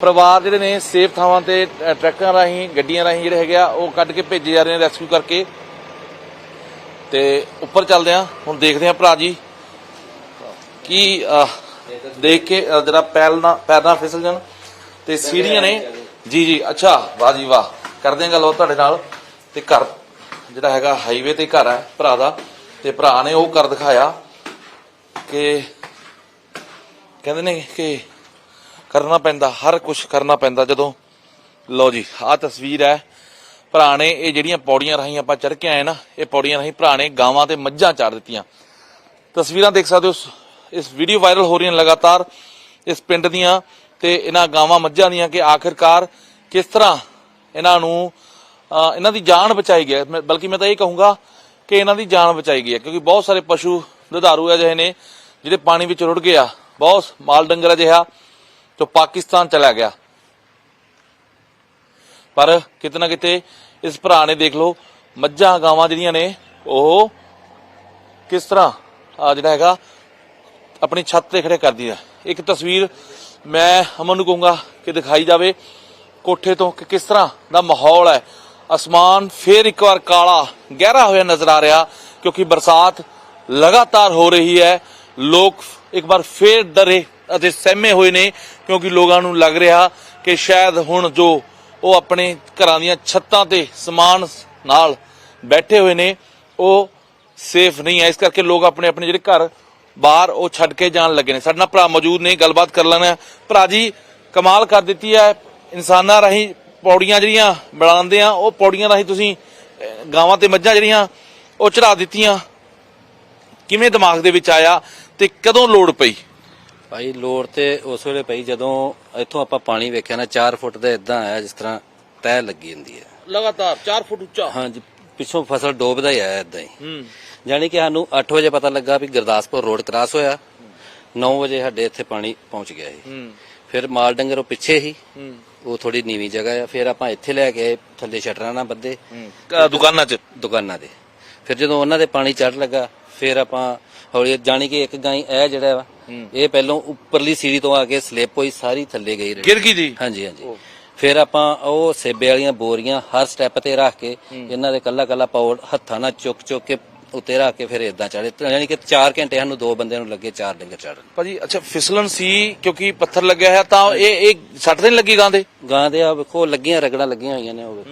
ਪਰਿਵਾਰ ਜਿਹੜੇ ਨੇ ਸੇਫ ਥਾਵਾਂ ਤੇ ਟਰੱਕਾਂ ਰਾਹੀਂ, ਗੱਡੀਆਂ ਰਾਹੀਂ ਜਿਹੜੇ ਹੈਗੇ ਆ ਉਹ ਕੱਢ ਕੇ ਭੇਜੇ ਜਾ ਰਹੇ ਨੇ ਰੈਸਕਿਊ ਕਰਕੇ। ਤੇ ਉੱਪਰ ਚੱਲਦੇ ਆ, ਹੁਣ ਦੇਖਦੇ ਆ ਭਰਾ ਜੀ, ਕੀ ਦੇਖ ਕੇ ਜਰਾ ਪੈਰ ਨਾ ਪੈਰ ਨਾ ਫਿਸਲ ਜਾਣ। ਤੇ ਸੀੜੀਆਂ ਨੇ, ਜੀ ਜੀ, ਅੱਛਾ, ਵਾਹ ਜੀ, ਵਾਹ। ਕਰਦੇ ਆ ਗੱਲ ਤੁਹਾਡੇ ਨਾਲ। ਤੇ ਘਰ ਜਿਹੜਾ ਹੈਗਾ ਹਾਈਵੇ ਤੇ ਘਰ ਹੈ ਭਰਾ ਦਾ। ਤੇ ਭਰਾ ਨੇ ਉਹ ਕਰ ਦਿਖਾਇਆ ਕਿ, ਕਹਿੰਦੇ ਨੇ ਕਿ ਕਰਨਾ ਪੈਂਦਾ, ਹਰ ਕੁਝ ਕਰਨਾ ਪੈਂਦਾ ਜਦੋਂ। ਲਓ ਜੀ, ਆਹ ਤਸਵੀਰ ਹੈ। ਭਰਾ ਨੇ ਇਹ ਜਿਹੜੀਆਂ ਪੌੜੀਆਂ ਰਾਹੀਂ ਆਪਾਂ ਚੜ ਕੇ ਆਏ ਨਾ, ਇਹ ਪੌੜੀਆਂ ਰਾਹੀਂ ਭਰਾ ਨੇ ਗਾਵਾਂ ਤੇ ਮੱਝਾਂ ਚਾਰ ਦਿੱਤੀਆਂ। ਤਸਵੀਰਾਂ ਦੇਖ ਸਕਦੇ ਹੋ, ਇਸ- ਵੀਡੀਓ ਵਾਇਰਲ ਹੋ ਰਹੀਆਂ ਲਗਾਤਾਰ, ਇਸ ਪਿੰਡ ਦੀਆਂ ਤੇ ਇਹਨਾਂ ਗਾਵਾਂ ਮੱਝਾਂ ਦੀਆਂ ਕਿ ਆਖਿਰਕਾਰ ਕਿਸ ਤਰ੍ਹਾਂ ਇਹਨਾਂ ਨੂੰ ਇਹਨਾਂ ਦੀ ਜਾਨ ਬਚਾਈ ਗਈ ਬਲਕਿ ਮੈਂ ਤਾਂ ਇਹ ਕਹੂੰਗਾ ਕਿ ਇਹਨਾਂ ਦੀ ਜਾਨ ਬਚਾਈ ਗਈ ਹੈ, ਕਿਉਂਕਿ ਬਹੁਤ ਸਾਰੇ ਪਸ਼ੂ ਦੁਧਾਰੂ ਅਜਿਹੇ ਨੇ, ਜਿਹੜੇ ਪਾਣੀ ਵਿੱਚ ਰੁੜ ਗਏ ਆ। ਬਹੁਤ ਮਾਲ ਡੰਗਰ ਅਜਿਹਾ ਜੋ ਪਾਕਿਸਤਾਨ ਚਲਾ ਗਿਆ। ਪਰ ਕਿਤੇ ਨਾ ਕਿਤੇ ਇਸ ਭਰਾ ਨੇ ਦੇਖ ਲਓ, ਮੱਝਾਂ ਗਾਵਾਂ ਜਿਹੜੀਆਂ ਨੇ, ਉਹ ਕਿਸ ਤਰ੍ਹਾਂ ਆ ਜਿਹੜਾ ਹੈਗਾ, ਆਪਣੀ ਛੱਤ ਤੇ ਖੜੇ ਕਰਦੀ ਹੈ ਇੱਕ ਤਸਵੀਰ ਮੈਂ ਅਮਨ ਨੂੰ ਕਹੂੰਗਾ ਕਿ ਦਿਖਾਈ ਜਾਵੇ, ਕੋਠੇ ਤੋਂ ਕਿ ਕਿਸ ਤਰ੍ਹਾਂ ਦਾ ਮਾਹੌਲ ਹੈ। ਅਸਮਾਨ ਫੇਰ ਇੱਕ ਵਾਰ ਕਾਲਾ, ਗਹਿਰਾ ਹੋਇਆ ਨਜ਼ਰ ਆ ਰਿਹਾ, ਕਿਉਂਕਿ ਬਰਸਾਤ ਲਗਾਤਾਰ ਹੋ ਰਹੀ ਹੈ। ਲੋਕ ਇੱਕ ਵਾਰ ਫੇਰ ਡਰੇ। ਅਤੇ ਸਹਿਮੇ ਹੋਏ ਨੇ, ਕਿਉਂਕਿ ਲੋਕਾਂ ਨੂੰ ਲੱਗ ਰਿਹਾ ਕਿ ਸ਼ਾਇਦ ਹੁਣ ਜੋ ਉਹ ਆਪਣੇ ਘਰਾਂ ਦੀਆਂ ਛੱਤਾਂ ਤੇ ਸਮਾਨ ਨਾਲ ਬੈਠੇ ਹੋਏ ਨੇ, ਉਹ ਸੇਫ ਨਹੀਂ ਹੈ। ਇਸ ਕਰਕੇ ਲੋਕ ਆਪਣੇ ਆਪਣੇ ਜਿਹੜੇ ਘਰ ਬਾਹਰ ਉਹ ਛੱਡ ਕੇ ਜਾਣ ਲੱਗੇ ਨੇ। ਸਾਡੇ ਨਾਲ ਭਰਾ ਮੌਜੂਦ ਨੇ, ਗੱਲਬਾਤ ਕਰ ਲੈਣਾ। ਭਰਾ ਜੀ, ਕਮਾਲ ਕਰ ਦਿੱਤੀ ਹੈ। ਇਨਸਾਨਾਂ ਰਾਹੀਂ ਪੌੜੀਆਂ ਜਿਹੜੀਆਂ ਬਣਾਉਂਦੇ ਆ, ਉਹ ਪੌੜੀਆਂ ਰਾਹੀਂ ਤੁਸੀਂ ਗਾਵਾਂ ਤੇ ਮੱਝਾਂ ਜਿਹੜੀਆਂ, ਉਹ ਚੜਾ ਦਿੱਤੀਆਂ। ਕਿਵੇਂ ਦਿਮਾਗ ਦੇ ਵਿੱਚ ਆਇਆ ਤੇ ਕਦੋਂ ਲੋੜ ਪਈ? ਭਾਈ ਲੋੜ ਤੇ ਉਸ ਵੇਲੇ ਪਈ ਜਦੋਂ ਇੱਥੋਂ ਆਪਾਂ ਪਾਣੀ ਵੇਖਿਆ ਨਾ 4 ਫੁੱਟ ਦਾ ਇਦਾਂ ਆਇਆ ਜਿਸ ਤਰ੍ਹਾਂ ਤਹਿ ਲੱਗੀ ਹੁੰਦੀ ਹੈ। ਲਗਾਤਾਰ 4 ਫੁੱਟ ਉੱਚਾ? ਹਾਂਜੀ ਪਿੱਛੋਂ ਫਸਲ ਡੋਬਦਾ ਹੀ ਆਇਆ ਇਦਾਂ ਹੀ। ਹੂੰ। ਯਾਨੀ ਕਿ ਸਾਨੂੰ 8 ਵਜੇ ਪਤਾ ਲੱਗਾ ਵੀ ਗੁਰਦਾਸਪੁਰ ਰੋਡ ਕ੍ਰਾਸ ਹੋਇਆ। 9 ਵਜੇ ਸਾਡੇ ਇੱਥੇ ਪਾਣੀ ਪਹੁੰਚ ਗਿਆ ਸੀ। ਹੂੰ। ਫਿਰ ਮਾਲ ਡੰਗਰ ਉਹ ਪਿੱਛੇ ਹੀ। ਉਹ ਥੋੜੀ ਨੀਵੀਂ ਜਗ੍ਹਾ ਆ। ਫਿਰ ਆਪਾਂ ਇੱਥੇ ਲੈ ਕੇ ਆਏ, ਥੱਲੇ ਸ਼ਟਰਾਂ ਨਾਲ ਬੱਦੇ। ਦੁਕਾਨਾਂ 'ਚ? ਦੁਕਾਨਾਂ ਦੇ। ਫਿਰ ਜਦੋਂ ਉਹਨਾਂ ਦੇ ਪਾਣੀ ਚੜ ਲੱਗਾ ਫਿਰ ਆਪਾਂ ਹੌਲੀ ਜਾਣੀ ਕਿ ਇੱਕ ਗਾਈ ਇਹ ਜਿਹੜਾ ਵਾ ਇਹ ਪਹਿਲਾਂ ਉੱਪਰਲੀ ਸੀੜੀ ਤੋਂ ਆ ਕੇ ਸਲਿੱਪ ਹੋਈ ਸਾਰੀ ਥੱਲੇ ਗਈ ਰਹੀ ਗਿਰ ਗਈ ਜੀ? ਹਾਂਜੀ ਹਾਂਜੀ। ਫਿਰ ਆਪਾਂ ਉਹ ਸੇਬੇ ਵਾਲੀਆਂ ਬੋਰੀਆਂ ਹਰ ਸਟੈਪ ਤੇ ਰੱਖ ਕੇ ਇਹਨਾਂ ਦੇ ਕੱਲਾ ਕੱਲਾ ਪਾਉਡ ਹੱਥਾਂ ਨਾਲ ਚੁੱਕ ਚੁੱਕ ਕੇ ਉੱਤੇ ਰੱਖ ਕੇ ਫਿਰ ਇਦਾਂ ਚੜੇ ਯਾਨੀ ਕਿ 4 ਘੰਟੇ ਸਾਨੂੰ ਦੋ ਬੰਦਿਆਂ ਨੂੰ ਲੱਗੇ ਚਾਰ ਡੰਗਰ ਚੜਨ ਭਾਜੀ ਅੱਛਾ ਫਿਸਲਣ ਸੀ ਕਿਉਂਕਿ ਪੱਥਰ ਲੱਗਿਆ ਹੈ ਤਾਂ ਇਹ ਇਹ ਸੱਟ ਨਹੀਂ ਲੱਗੀ ਗਾਂ ਦੇ? ਗਾਂ ਦੇ ਆ ਵੇਖੋ ਲੱਗੀਆਂ ਰਗੜਾਂ ਲੱਗੀਆਂ ਹੋਈਆਂ ਨੇ ਉਹ।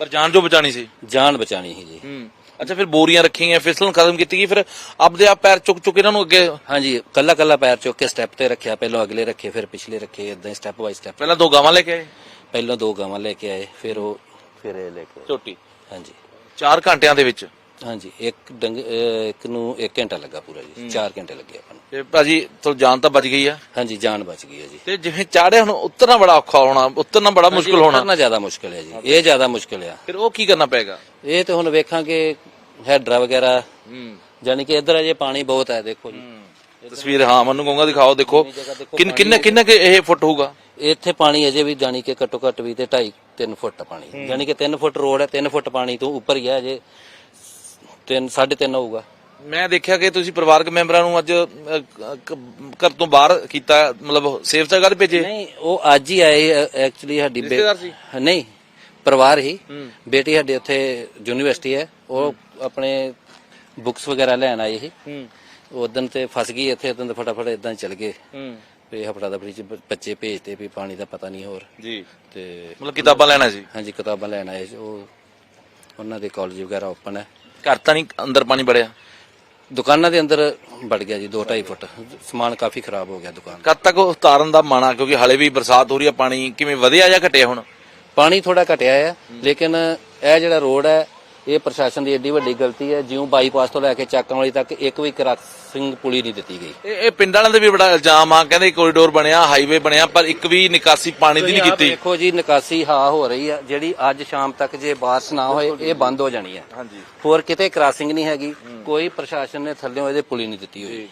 ਪਰ ਜਾਨ ਜੋ ਬਚਾਣੀ ਸੀ। ਜਾਨ ਬਚਾਣੀ ਸੀ ਜੀ। ਹੂੰ। ਅੱਛਾ ਫਿਰ ਬੋਰੀਆਂ ਰੱਖੀਆਂ ਫਿਸਲਣ ਖਤਮ ਕੀਤੀ ਗਈ ਫਿਰ ਆਪਦੇ ਆਪ ਪੈਰ ਚੁੱਕ ਚੁੱਕ ਇਹਨਾਂ ਨੂੰ ਅੱਗੇ? ਹਾਂਜੀ ਕੱਲਾ ਕੱਲਾ ਪੈਰ ਚੁੱਕ ਕੇ ਸਟੈਪ ਤੇ ਰੱਖਿਆ ਪਹਿਲਾਂ ਅਗਲੇ ਰੱਖੇ ਫਿਰ ਪਿਛਲੇ ਰੱਖੇ ਇਦਾਂ ਸਟੈਪ ਬਾਈ ਸਟੈਪ ਪਹਿਲਾਂ ਦੋ ਗਾਵਾਂ ਲੈ ਕੇ ਆਏ? ਪਹਿਲਾਂ ਦੋ ਗਾਵਾਂ ਲੈ ਕੇ ਆਏ ਫਿਰ ਉਹ ਫਿਰ ਇਹ ਲੈ ਕੇ ਆਏ। ਝੋਟੀ? ਹਾਂਜੀ। 4 ਘੰਟਿਆਂ ਦੇ ਵਿੱਚ? ਹਾਂਜੀ ਇੱਕ ਡੰਗ ਅਹ ਇੱਕ ਨੂੰ 1 ਘੰਟਾ ਲੱਗਾ ਪੂਰਾ ਜੀ 4 ਘੰਟੇ ਲੱਗੇ ਆਪਾਂ ਨੂੰ। ਤੇ ਭਾਜੀ ਤੋਂ ਜਾਨ ਤਾਂ ਬਚ ਗਈ ਆ? ਹਾਂਜੀ ਜਾਨ ਬਚ ਗਈ ਹੈ ਜੀ। ਤੇ ਜਿਵੇਂ ਚਾੜਿਆ ਹੁਣ ਉਤਰਨਾ ਬੜਾ ਔਖਾ ਹੋਣਾ ਉਤਰਨਾ ਬੜਾ ਮੁਸ਼ਕਲ ਹੋਣਾ। ਕਰਨਾ ਜ਼ਿਆਦਾ ਮੁਸ਼ਕਲ ਹੈ ਜੀ ਇਹ ਜ਼ਿਆਦਾ ਮੁਸ਼ਕਲ ਆ। ਫਿਰ ਉਹ ਕੀ ਕਰਨਾ ਪਏਗਾ? ਇਹ ਤੇ ਹੁਣ ਵੇਖਾਂਗੇ ਹੈਡਰਾ ਵਗੈਰਾ। ਹੂੰ। ਜਾਨੀ ਕਿ ਇੱਧਰ ਅਜੇ ਪਾਣੀ ਬਹੁਤ ਹੈ ਦੇਖੋ ਜੀ। ਤਸਵੀਰ ਹਾਂ ਮੈਨੂੰ ਕਹੂੰਗਾ ਦਿਖਾਓ ਦੇਖੋ। ਕਿੰਨ ਕਿੰਨੇ ਕਿੰਨੇ ਕਿ ਇਹ ਫੁੱਟ ਹੋਊਗਾ? ਇੱਥੇ ਪਾਣੀ ਅਜੇ ਵੀ ਜਾਨੀ ਕਿ ਘੱਟੋ ਘੱਟ ਵੀ ਤੇ 2.5 3 ਫੁੱਟ ਪਾਣੀ। ਜਾਨੀ ਕਿ 3 ਫੁੱਟ ਰੋਡ ਹੈ 3 ਫੁੱਟ ਪਾਣੀ ਤੋਂ ਉੱਪਰ ਹੀ ਹੈ ਅਜੇ। 3 3.5 ਹੋਊਗਾ। ਮੈਂ ਦੇਖਿਆ ਕਿ ਤੁਸੀਂ ਪਰਿਵਾਰਕ ਮੈਂਬਰਾਂ ਨੂੰ ਅੱਜ ਘਰ ਤੋਂ ਬਾਹਰ ਕੀਤਾ ਮਤਲਬ ਸੇਫ ਜਗ੍ਹਾ ਤੇ ਭੇਜੇ? ਨਹੀਂ ਉਹ ਅੱਜ ਹੀ ਆਏ ਐਕਚੁਅਲੀ ਸਾਡੀ? ਨਹੀਂ ਪਰਿਵਾਰ ਹੀ। ਬੇਟੀ ਸਾਡੇ ਉੱਥੇ ਯੂਨੀਵਰਸਿਟੀ ਹੈ। ਉਹ ਆਪਣੇ ਬੁੱਕਸ ਵਗੈਰਾ ਲੈਣ ਆਈ ਸੀ। ਹੂੰ। ਉਦੋਂ ਤੇ ਫਸ ਗਈ ਇੱਥੇ ਉਦੋਂ ਤੇ ਫਟਾਫਟ ਇਦਾਂ ਚਲ ਗਏ। ਵੀ ਹਫੜਾ ਦਫੜੀ ਚ ਬੱਚੇ ਭੇਜਤੇ ਵੀ ਪਾਣੀ ਦਾ ਪਤਾ ਨਹੀਂ ਹੋਰ। ਜੀ। ਤੇ ਮਤਲਬ ਕਿਤਾਬਾਂ ਲੈਣਾ ਸੀ? ਹਾਂਜੀ ਕਿਤਾਬਾਂ ਲੈਣ ਆਏ ਸੀ। ਉਹ ਉਹਨਾਂ ਦੇ ਕਾਲਜ ਵਗੈਰਾ ਓਪਨ ਹੈ। ਘਰ ਤਾਂ ਨਹੀਂ ਅੰਦਰ ਪਾਣੀ ਬੜਿਆ ਦੁਕਾਨਾਂ ਦੇ ਅੰਦਰ ਵੜ ਗਿਆ ਜੀ 2.5 ਫੁੱਟ। ਸਮਾਨ ਕਾਫੀ ਖਰਾਬ ਹੋ ਗਿਆ ਦੁਕਾਨ ਕਦ ਤੱਕ ਉਤਾਰਨ ਦਾ ਮਾਣਾ ਕਿਉਂਕਿ ਹਲੇ ਵੀ ਬਰਸਾਤ ਹੋ ਰਹੀ ਹੈ ਪਾਣੀ ਕਿਵੇਂ ਵਧਿਆ ਜਾਂ ਘਟਿਆ ਹੁਣ? ਪਾਣੀ ਥੋੜਾ ਘਟਿਆ ਹੈ ਲੇਕਿਨ ਇਹ ਜਿਹੜਾ ਰੋਡ ਹੈ ਇਹ ਪ੍ਰਸ਼ਾਸਨ ਦੀ ਏਡੀ ਵੱਡੀ ਗਲਤੀ ਹੈ। ਜਿਉਂ ਬਾਈਪਾਸ ਤੋਂ ਲੈ ਕੇ ਚੱਕਾਂ ਵਾਲੀ ਤੱਕ ਇੱਕ ਵੀ ਕ੍ਰਾਸਿੰਗ ਪੁਲੀ ਨਹੀਂ ਦਿੱਤੀ ਗਈ। ਇਹ ਇਹ ਪਿੰਡ ਵਾਲਿਆਂ ਦੇ ਵੀ ਬੜਾ ਇਲਜ਼ਾਮ ਆ ਕਹਿੰਦੇ ਕੋਰੀਡੋਰ ਬਣਿਆ ਹਾਈਵੇ ਬਣਿਆ ਪਰ ਇੱਕ ਵੀ ਨਿਕਾਸੀ ਪਾਣੀ ਦੀ ਨਹੀਂ ਕੀਤੀ। ਦੇਖੋ ਜੀ ਨਿਕਾਸੀ ਹਾਂ ਹੋ ਰਹੀ ਹੈ ਜਿਹੜੀ ਅੱਜ ਸ਼ਾਮ ਤੱਕ ਜੇ ਬਾਰਿਸ਼ ਨਾ ਹੋਏ ਇਹ ਬੰਦ ਹੋ ਜਾਣੀ ਹੈ ਹਾਂਜੀ। ਹੋਰ ਕਿਤੇ ਕ੍ਰਾਸਿੰਗ ਨਹੀਂ ਹੈਗੀ ਕੋਈ ਪ੍ਰਸ਼ਾਸਨ ਨੇ ਥੱਲੇੋਂ ਇਹਦੇ ਪੁਲੀ ਨਹੀਂ ਦਿੱਤੀ ਹੋਈ।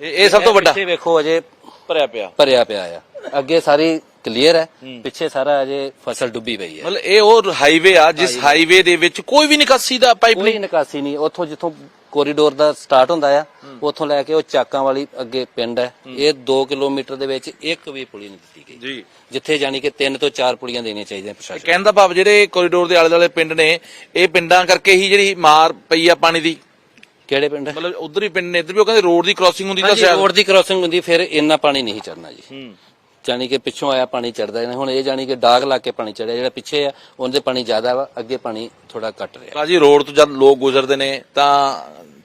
ਇਹ ਇਹ ਸਭ ਤੋਂ ਵੱਡਾ? ਪਿੱਛੇ ਵੇਖੋ ਅਜੇ ਭਰਿਆ ਪਿਆ। ਭਰਿਆ ਪਿਆ ਆ। ਅੱਗੇ ਸਾਰੀ ਕਲੀਅਰ ਹੈ ਪਿੱਛੇ ਸਾਰਾ ਅਜੇ ਫਸਲ ਡੁੱਬੀ ਪਈ ਹੈ। ਮਤਲਬ ਇਹ ਉਹ ਹਾਈਵੇ ਆ ਜਿਸ ਹਾਈਵੇ ਦੇ ਵਿੱਚ ਕੋਈ ਵੀ ਨਿਕਾਸੀ ਦਾ ਪਾਈਪ ਕੋਈ ਨਹੀਂ। ਨਿਕਾਸੀ ਨਹੀਂ ਉੱਥੋਂ ਜਿੱਥੋਂ ਕੋਰੀਡੋਰ ਦਾ ਸਟਾਰਟ ਹੁੰਦਾ ਆ ਉੱਥੋਂ ਲੈ ਕੇ ਉਹ ਚਾਕਾਂ ਵਾਲੀ ਅੱਗੇ ਪਿੰਡ ਹੈ। ਇਹ 2 ਕਿਲੋਮੀਟਰ ਦੇ ਵਿੱਚ ਇੱਕ ਵੀ ਪੁਲੀ ਨਹੀਂ ਦਿੱਤੀ ਗਈ। ਜੀ। ਜਿੱਥੇ ਜਾਨੀ ਕਿ ਤਿੰਨ ਤੋਂ ਚਾਰ ਪੁਲੀਆਂ ਦੇਣੀਆਂ ਚਾਹੀਦੀਆਂ ਪ੍ਰਸ਼ਾਸਨ ਕਹਿਣ ਦਾ ਭਾਵ ਜਿਹੜੇ ਕੋਰੀਡੋਰ ਦੇ ਆਲੇ ਦੁਆਲੇ ਪਿੰਡ ਨੇ ਇਹ ਪਿੰਡਾਂ ਕਰਕੇ ਹੀ ਜਿਹੜੀ ਮਾਰ ਪਈ ਆ ਪਾਣੀ ਦੀ। ਕਿਹੜੇ ਪਿੰਡ? ਮਤਲਬ ਉਧਰ ਹੀ ਪਿੰਡ ਨੇ ਇੱਧਰ ਵੀ ਉਹ ਕਹਿੰਦੇ ਰੋਡ ਦੀ ਕ੍ਰਾਸਿੰਗ ਹੁੰਦੀ ਤਾਂ ਹਾਂਜੀ ਸ਼ਾਇਦ ਰੋਡ ਦੀ ਕ੍ਰਾਸਿੰਗ ਹੁੰਦੀ ਫਿਰ ਇੰਨਾ ਪਾਣੀ ਨਹੀਂ ਚੜਨਾ ਜੀ। ਹੂੰ। ਜਾਨੀ ਕਿ ਪਿੱਛੋਂ ਆਇਆ ਪਾਣੀ ਚੜਦਾ ਹੈ ਹੁਣ ਇਹ ਜਾਨੀ ਕਿ ਡਾਗ ਲਾ ਕੇ ਪਾਣੀ ਚੜਿਆ ਜਿਹੜਾ ਪਿੱਛੇ ਆ ਉਹਦੇ ਪਾਣੀ ਜ਼ਿਆਦਾ ਵਾ ਅੱਗੇ ਪਾਣੀ ਥੋੜਾ ਘਟ ਰਿਹਾ। ਕਾਜੀ ਰੋਡ ਤੋਂ ਜਦ ਲੋਕ ਗੁਜ਼ਰਦੇ ਨੇ ਤਾਂ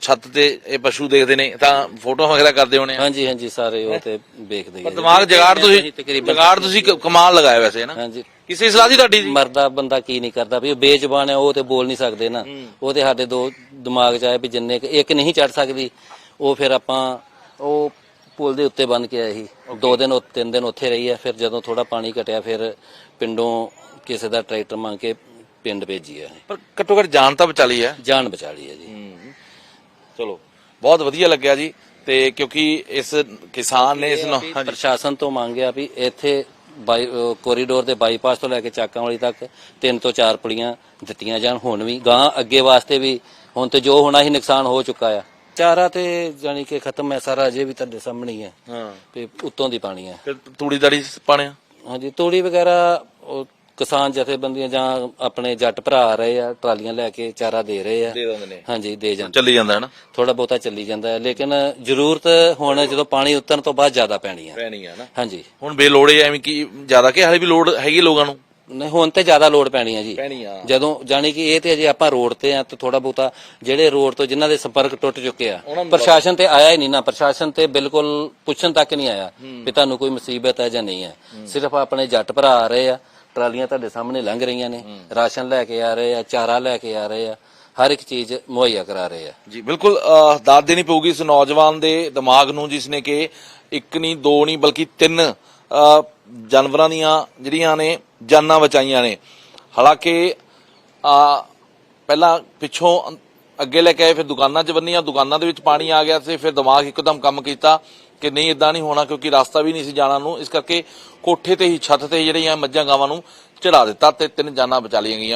ਛੱਤ ਤੇ ਇਹ ਪਸ਼ੂ ਦੇਖਦੇ ਨੇ ਤਾਂ ਫੋਟੋ ਵਗੈਰਾ ਕਰਦੇ ਹੋਣੇ ਆ। ਹਾਂਜੀ ਹਾਂਜੀ ਸਾਰੇ ਉਹ ਤੇ ਵੇਖਦੇ ਪਰ। ਦਿਮਾਗ ਜਗਾੜ ਤੁਸੀਂ ਜਗਾੜ ਤੁਸੀਂ ਕਮਾਲ ਲਗਾਇਆ ਵੈਸੇ ਨਾ? ਹਾਂਜੀ। ਕਿਸੇ ਸਲਾਹ ਦੀ ਤੁਹਾਡੀ ਮਰਦਾ ਬੰਦਾ ਕੀ ਨਹੀਂ ਕਰਦਾ ਵੀ ਉਹ ਬੇਜ਼ੁਬਾਨ ਹੈ ਉਹ ਤੇ ਬੋਲ ਨਹੀਂ ਸਕਦੇ ਨਾ। ਉਹ ਤੇ ਸਾਡੇ ਦੋ ਦਿਮਾਗ 'ਚ ਆਇਆ ਵੀ ਜਿੰਨੇ ਇੱਕ ਨਹੀਂ ਚੜ ਸਕਦੀ ਉਹ ਫਿਰ ਆਪਾਂ ਉਹ ਪੁਲ ਦੇ ਉੱਤੇ ਬੰਨ ਕੇ ਆਏ ਸੀ। ਦੋ ਦਿਨ ਉਹ ਤਿੰਨ ਦਿਨ ਉੱਥੇ ਰਹੀ ਆ ਫਿਰ ਜਦੋਂ ਥੋੜਾ ਪਾਣੀ ਘਟਿਆ ਫਿਰ ਪਿੰਡੋਂ ਕਿਸੇ ਦਾ ਟਰੈਕਟਰ ਮੰਗ ਕੇ ਪਿੰਡ ਭੇਜੀ ਆ। ਪਰ ਘੱਟੋ ਘੱਟ ਜਾਨ ਤਾਂ ਬਚਾ ਲਈ ਹੈ। ਜਾਨ ਬਚਾ ਲਈ ਹੈ ਜੀ। ਚਲੋ ਬਹੁਤ ਵਧੀਆ ਲੱਗਿਆ ਜੀ। ਤੇ ਕਿਉਂਕਿ ਇਸ ਕਿਸਾਨ ਨੇ ਇਸ ਨੂੰ ਪ੍ਰਸ਼ਾਸਨ ਤੋਂ ਮੰਗਿਆ ਵੀ ਇੱਥੇ ਕੋਰੀਡੋਰ ਦੇ ਬਾਈਪਾਸ ਤੋਂ ਲੈ ਕੇ ਚਾਕਾਂ ਵਾਲੀ ਤੱਕ ਤਿੰਨ ਤੋਂ ਚਾਰ ਪੁਲੀਆਂ ਦਿੱਤੀਆਂ ਜਾਣ। ਹੁਣ ਵੀ ਗਾਂ ਅੱਗੇ ਵਾਸਤੇ ਵੀ ਹੁਣ ਤੇ ਜੋ ਹੋਣਾ ਹੀ ਨੁਕਸਾਨ ਹੋ ਚੁੱਕਾ ਆ। ਚਾਰਾ ਤੇ ਜਾਨੀ ਕਿ ਖਤਮ ਹੈ ਸਾਰਾ ਅਜੇ ਵੀ ਤੁਹਾਡੇ ਸਾਹਮਣੇ ਹੀ ਹੈ। ਹਾਂ। ਤੇ ਉੱਤੋਂ ਦੀ ਪਾਣੀ ਹੈ। ਫਿਰ ਤੂੜੀ ਦਾੜੀ ਪਾਣਿਆ ਹਾਂਜੀ ਤੂੜੀ ਵਗੈਰਾ ਉਹ ਕਿਸਾਨ ਜਥੇਬੰਦੀਆਂ ਜਾਂ ਆਪਣੇ ਜੱਟ ਭਰਾ ਆ ਰਹੇ ਆ ਟਰਾਲੀਆਂ ਲੈ ਕੇ ਚਾਰਾ ਦੇ ਰਹੇ ਆ। ਦੇ ਦਿੰਦੇ ਨੇ। ਹਾਂਜੀ ਦੇ ਜਾਂਦੇ। ਚੱਲੀ ਜਾਂਦਾ ਹੈ ਨਾ? ਥੋੜਾ ਬਹੁਤਾ ਚੱਲੀ ਜਾਂਦਾ ਹੈ ਲੇਕਿਨ ਜ਼ਰੂਰਤ ਹੁਣ ਜਦੋਂ ਪਾਣੀ ਉਤਰਨ ਤੋਂ ਬਾਅਦ ਜ਼ਿਆਦਾ ਪੈਣੀ ਹੈ। ਪੈਣੀ ਆ ਨਾ। ਹਾਂਜੀ। ਹੁਣ ਬੇਲੋੜੇ ਐਵੇਂ ਕੀ ਜ਼ਿਆਦਾ ਕਿ ਹਾਲੇ ਵੀ ਲੋੜ ਹੈਗੀ ਲੋਕਾਂ ਨੂੰ? ਨਹੀਂ ਹੁਣ ਤੇ ਜ਼ਿਆਦਾ ਲੋਡ ਪੈਣੀ ਹੈ ਜੀ। ਪੈਣੀ ਆ। ਜਦੋਂ ਜਾਣੀ ਕਿ ਇਹ ਤੇ ਅਜੇ ਆਪਾਂ ਰੋਡ ਤੇ ਆ ਤੇ ਥੋੜਾ ਬਹੁਤਾ ਜਿਹੜੇ ਰੋਡ ਤੋਂ ਜਿਨ੍ਹਾਂ ਦੇ ਸੰਪਰਕ ਟੁੱਟ ਚੁੱਕੇ ਆ ਉਹਨਾਂ ਨੂੰ ਪ੍ਰਸ਼ਾਸਨ ਤੇ ਆਇਆ ਹੀ ਨਹੀਂ ਨਾ। ਪ੍ਰਸ਼ਾਸਨ ਤੇ ਬਿਲਕੁਲ ਪੁੱਛਣ ਤੱਕ ਨਹੀਂ ਆਇਆ ਵੀ ਤੁਹਾਨੂੰ ਕੋਈ ਮੁਸੀਬਤ ਹੈ ਜਾਂ ਨਹੀਂ ਹੈ। ਸਿਰਫ ਆਪਣੇ ਜੱਟ ਭਰਾ ਆ ਰਹੇ ਆ ਟਰਾਲੀਆਂ ਤੁਹਾਡੇ ਸਾਹਮਣੇ ਲੰਘ ਰਹੀਆਂ ਨੇ ਰਾਸ਼ਨ ਲੈ ਕੇ ਆ ਰਹੇ ਆ ਚਾਰਾ ਲੈ ਕੇ ਆ ਰਹੇ ਆ ਹਰ ਇੱਕ ਚੀਜ਼ ਮੁਹੱਈਆ ਕਰਾ ਰਹੇ ਆ। ਜੀ ਬਿਲਕੁਲ ਦਾਦ ਦੇਣੀ ਪਊਗੀ ਇਸ ਨੌਜਵਾਨ ਦੇ ਦਿਮਾਗ ਨੂੰ ਜਿਸ ਨੇ ਕਿ ਇੱਕ ਨਹੀਂ ਦੋ ਨਹੀਂ ਬਲਕਿ ਤਿੰਨ ਜਾਨਵਰਾਂ ਦੀਆਂ ਜਿਹੜੀਆਂ ਨੇ ਜਾਨਾਂ ਬਚਾਈਆਂ ਨੇ। ਹਾਲਾਂਕਿ, ਆ, ਪਹਿਲਾਂ ਪਿੱਛੋਂ ਅੱਗੇ ਲੈ ਕੇ ਆਏ, ਫਿਰ ਦੁਕਾਨਾਂ 'ਚ ਬੰਨੀਆਂ, ਦੁਕਾਨਾਂ ਦੇ ਵਿੱਚ ਪਾਣੀ ਆ ਗਿਆ ਸੀ, ਫਿਰ ਦਿਮਾਗ ਇੱਕਦਮ ਕੰਮ ਕੀਤਾ ਕਿ ਨਹੀਂ ਇਦਾਂ ਨਹੀਂ ਹੋਣਾ ਕਿਉਂਕਿ ਰਸਤਾ ਵੀ ਨਹੀਂ ਸੀ ਜਾਣਾ ਨੂੰ। ਇਸ ਕਰਕੇ ਕੋਠੇ ਤੇ ਹੀ, ਛੱਤ ਤੇ ਹੀ ਜਿਹੜੀਆਂ ਮੱਝਾਂ ਗਾਵਾਂ ਨੂੰ ਚੜਾ ਦਿੱਤਾ ਤੇ ਤਿੰਨ ਜਾਨਾਂ ਬਚਾ ਲਈਆਂ ਗਈਆਂ।